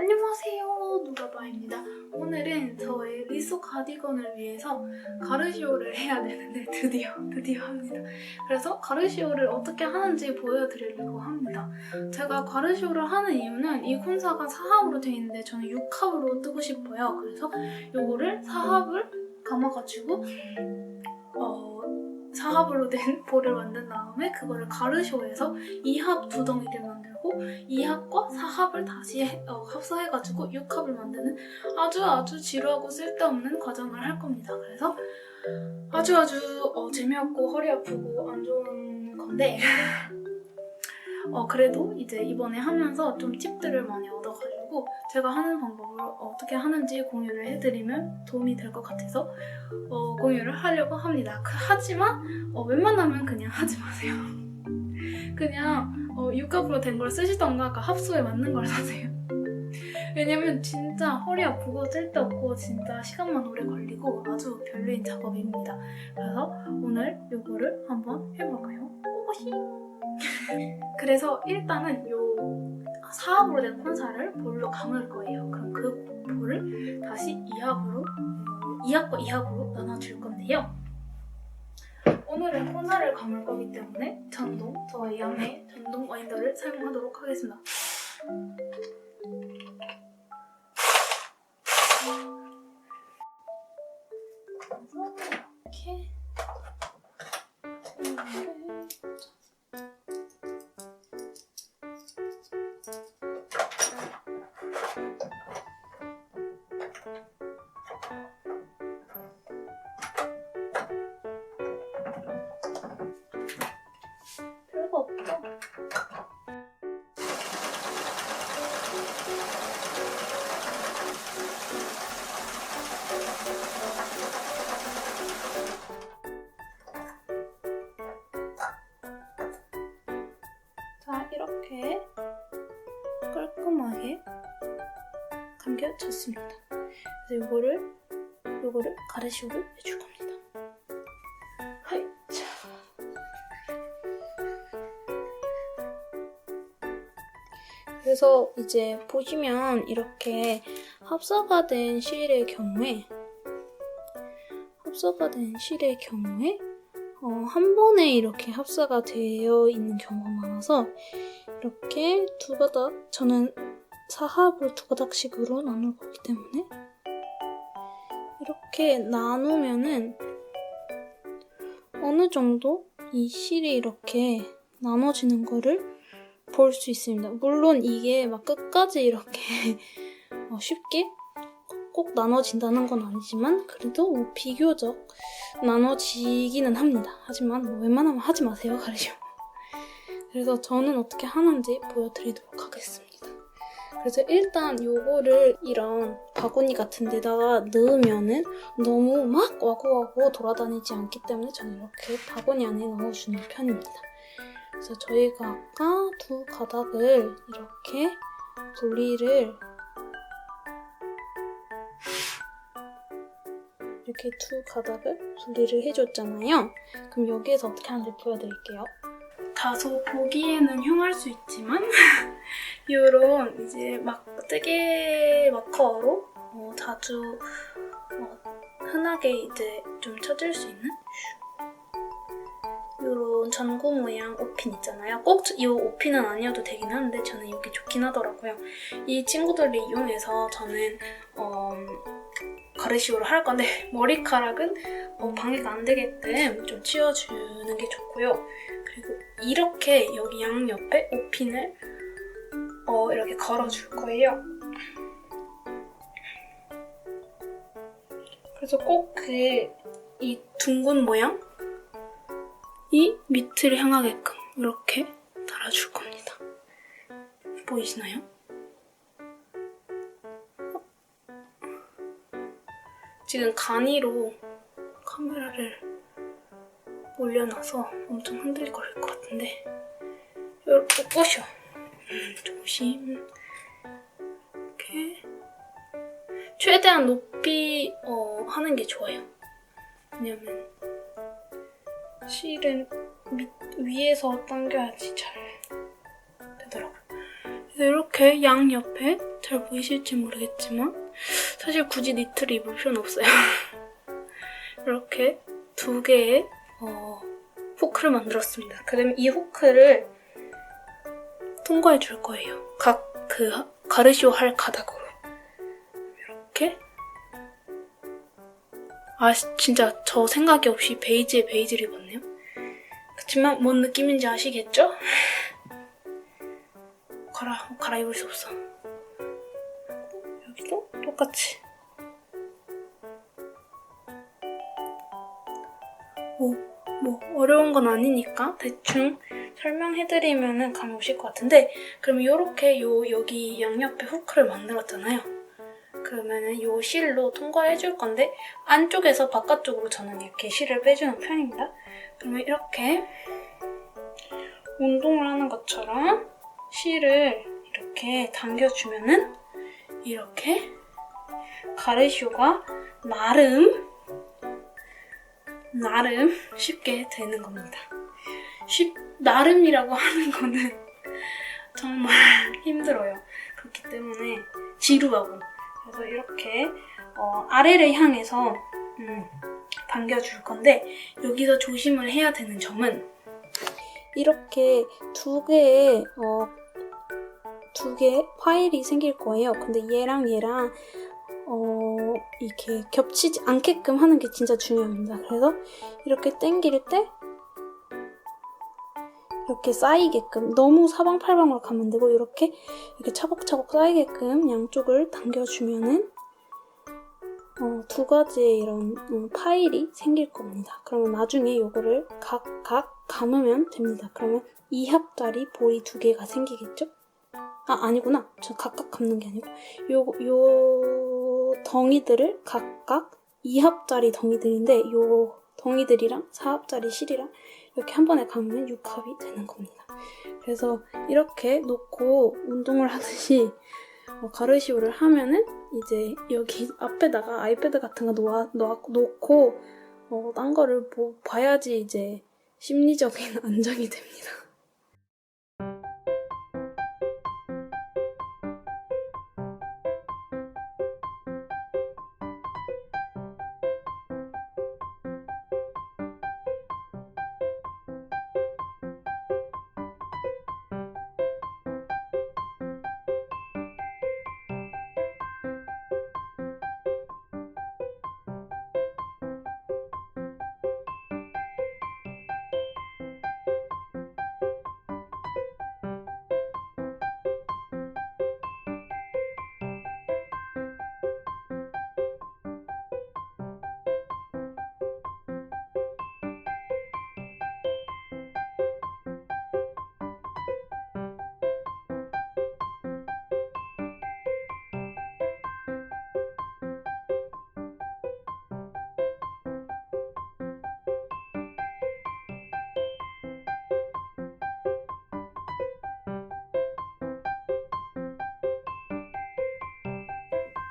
안녕하세요 누가바입니다. 오늘은 저의 리소 가디건을 위해서 가르시오를 해야 되는데 드디어 드디어 합니다. 그래서 가르시오를 어떻게 하는지 보여드리려고 합니다. 제가 가르시오를 하는 이유는 이 콘사가 4합으로 되어 있는데 저는 6합으로 뜨고 싶어요. 그래서 요거를 4합을 감아가지고 어 4합으로 된 볼을 만든 다음에 그거를 가르시오에서 2합 두 덩이를 만들 고 2합과 4합을 다시 해- 어, 합사해가지고 6합을 만드는 아주 아주 지루하고 쓸데없는 과정을 할 겁니다. 그래서 아주 아주 어, 재미없고 허리 아프고 안 좋은 건데 어, 그래도 이제 이번에 하면서 좀 팁들을 많이 얻어가지고 제가 하는 방법을 어떻게 하는지 공유를 해드리면 도움이 될 것 같아서 어, 공유를 하려고 합니다. 그- 하지만 어, 웬만하면 그냥 하지 마세요. 그냥 어, 육각으로 된 걸 쓰시던가 아까 합수에 맞는 걸 사세요. 왜냐면 진짜 허리 아프고 쓸데없고 진짜 시간만 오래 걸리고 아주 별로인 작업입니다. 그래서 오늘 요거를 한번 해볼까요? 오시. 그래서 일단은 요 사합으로 된 콘사를 볼로 감을 거예요. 그럼 그 볼을 다시 2합으로 2합과 2합으로 나눠줄 건데요. 오늘은 콘사를 감을 거기 때문에 전동, 저의 야매 전동 와인더를 사용하도록 하겠습니다. 자, 이렇게 깔끔하게 감겨졌습니다. 그래서 이거를 요거를 가르시오를 해줄 겁니다. 그래서 이제 보시면 이렇게 합사가 된 실의 경우에 합사가 된 실의 경우에 어, 한 번에 이렇게 합사가 되어 있는 경우가 많아서 이렇게 두 가닥 저는 사합을 두 가닥씩으로 나눌 거기 때문에 이렇게 나누면은 어느 정도 이 실이 이렇게 나눠지는 거를 볼 수 있습니다. 물론 이게 막 끝까지 이렇게 어, 쉽게 꼭 나눠진다는 건 아니지만 그래도 뭐 비교적 나눠지기는 합니다. 하지만 뭐 웬만하면 하지 마세요, 가르시오. 그래서 저는 어떻게 하는지 보여드리도록 하겠습니다. 그래서 일단 요거를 이런 바구니 같은 데다가 넣으면은 너무 막 와구와구 돌아다니지 않기 때문에 저는 이렇게 바구니 안에 넣어주는 편입니다. 그래서 저희가 아까 두 가닥을 이렇게 분리를 이렇게 두 가닥을 분리를 해줬잖아요. 그럼 여기에서 어떻게 하는지 보여드릴게요. 다소 보기에는 흉할 수 있지만 이런 이제 막 뜨개 마커로 어, 자주 어, 흔하게 이제 좀 찾을 수 있는 전구 모양 옷핀 있잖아요. 꼭이 옷핀은 아니어도 되긴 하는데 저는 이게 좋긴 하더라고요. 이 친구들을 이용해서 저는 어, 가르시오를 할 건데 머리카락은 어, 방해가 안 되게끔 좀 치워주는 게 좋고요. 그리고 이렇게 여기 양 옆에 옷핀을 어, 이렇게 걸어줄 거예요. 그래서 꼭 그 이 둥근 모양 이 밑을 향하게끔 이렇게 달아줄 겁니다. 보이시나요? 지금 간이로 카메라를 올려놔서 엄청 흔들거릴 것 같은데 이렇게 꼬셔 음, 조심 이렇게 최대한 높이 어, 하는 게 좋아요 왜냐면 실은 밑, 위에서 당겨야지 잘 되더라고요 이렇게 양 옆에 잘 보이실지 모르겠지만 사실 굳이 니트를 입을 필요는 없어요. 이렇게 두 개의 어, 후크를 만들었습니다. 그럼 이 후크를 통과해 줄 거예요. 각 그 가르시오 할 가닥으로 아 진짜 저 생각이 없이 베이지에 베이지를 입었네요. 그렇지만 뭔 느낌인지 아시겠죠? 갈아 갈아입을 수 없어. 여기도 똑같이. 뭐, 뭐 어려운 건 아니니까 대충 설명해드리면은 감이 오실 것 같은데 그럼 이렇게 요 여기 양옆에 후크를 만들었잖아요. 그러면은 요 실로 통과해 줄 건데 안쪽에서 바깥쪽으로 저는 이렇게 실을 빼주는 편입니다. 그러면 이렇게 운동을 하는 것처럼 실을 이렇게 당겨주면은 이렇게 가르시오가 나름 나름 쉽게 되는 겁니다. 쉽 나름이라고 하는 거는 정말 힘들어요. 그렇기 때문에 지루하고 그래서 이렇게 어, 아래를 향해서 음, 당겨줄 건데 여기서 조심을 해야 되는 점은 이렇게 두 개의 어, 두 개의 파일이 생길 거예요. 근데 얘랑 얘랑 어, 이렇게 겹치지 않게끔 하는 게 진짜 중요합니다. 그래서 이렇게 당길 때 이렇게 쌓이게끔 너무 사방팔방으로 가면 안 되고 이렇게 이렇게 차곡차곡 쌓이게끔 양쪽을 당겨주면은 어, 두 가지의 이런 음, 파일이 생길 겁니다. 그러면 나중에 이거를 각각 감으면 됩니다. 그러면 2합짜리 볼이 두 개가 생기겠죠? 아 아니구나. 저 각각 감는 게 아니고 요, 요 덩이들을 각각 2합짜리 덩이들인데 요 덩이들이랑 4합짜리 실이랑 이렇게 한 번에 감으면 6합이 되는 겁니다. 그래서 이렇게 놓고 운동을 하듯이 어, 가르시오를 하면은 이제 여기 앞에다가 아이패드 같은 거 놓아, 놓아, 놓고 어, 딴 거를 뭐 봐야지 이제 심리적인 안정이 됩니다.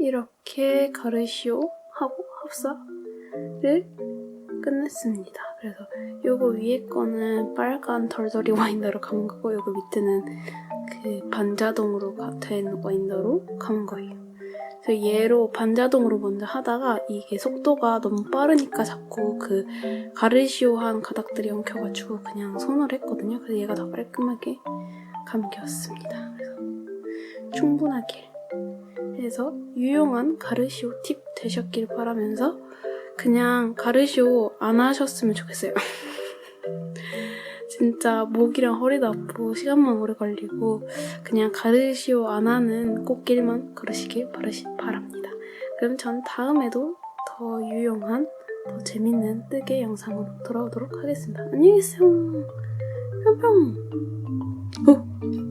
이렇게 가르시오 하고 합사를 끝냈습니다. 그래서 요거 위에 거는 빨간 덜덜이 와인더로 감은 거고 요거 밑에는 그 반자동으로 가- 된 와인더로 감은 거예요. 그래서 얘로 반자동으로 먼저 하다가 이게 속도가 너무 빠르니까 자꾸 그 가르시오한 가닥들이 엉켜가지고 그냥 손으로 했거든요. 그래서 얘가 더 깔끔하게 감겼습니다. 그래서 충분하게 해서 유용한 가르시오 팁 되셨길 바라면서 그냥 가르시오 안 하셨으면 좋겠어요. 진짜 목이랑 허리도 아프고 시간만 오래 걸리고 그냥 가르시오 안 하는 꽃길만 걸으시길 바르시, 바랍니다. 그럼 전 다음에도 더 유용한 더 재밌는 뜨개 영상으로 돌아오도록 하겠습니다. 안녕히 계세요. 뿅뿅. 어?